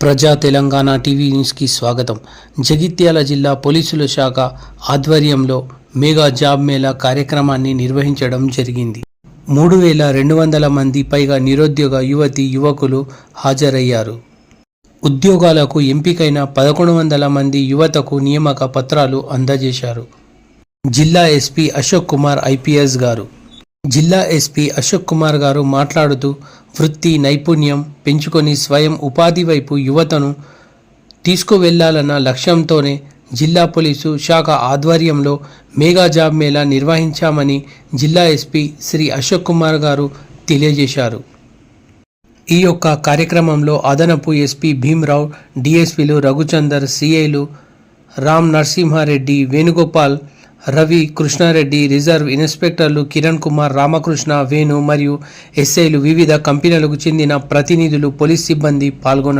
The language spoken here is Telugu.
ప్రజా తెలంగాణ టీవీ న్యూస్కి స్వాగతం. జగిత్యాల జిల్లా పోలీసుల శాఖ ఆధ్వర్యంలో మెగా జాబ్ మేళా కార్యక్రమాన్ని నిర్వహించడం జరిగింది. మూడు వేల రెండు వందల మంది పైగా నిరుద్యోగ యువతి యువకులు హాజరయ్యారు. ఉద్యోగాలకు ఎంపికైన పదకొండు వందల మంది యువతకు నియామక పత్రాలు అందజేశారు. జిల్లా ఎస్పీ అశోక్ కుమార్ ఐపీఎస్ గారు. జిల్లా ఎస్పీ అశోక్ కుమార్ గారు మాట్లాడుతూ వృత్తి నైపుణ్యం పెంచుకొని స్వయం ఉపాధి వైపు యువతను తీసుకువెళ్ళాలన్న లక్ష్యంతోనే జిల్లా పోలీసు శాఖ ఆధ్వర్యంలో మేగా జాబ్ మేళా నిర్వహించామని జిల్లా ఎస్పీ శ్రీ అశోక్ కుమార్ గారు తెలియజేశారు. ఈ యొక్క కార్యక్రమంలో అదనపు ఎస్పీ భీమ్రావు డిఎస్పీలు రఘుచందర్ సిఐలు రామ్ నరసింహారెడ్డి వేణుగోపాల్ రవి కృష్ణారెడ్డి రిజర్వ్ ఇన్స్పెక్టర్లు కిరణ్ కుమార్ రామకృష్ణ వేణు మరియు ఎస్ఐలు వివిధ కంపెనీలకు చెందిన ప్రతినిధులు పోలీస్ సిబ్బంది పాల్గొన్నారు.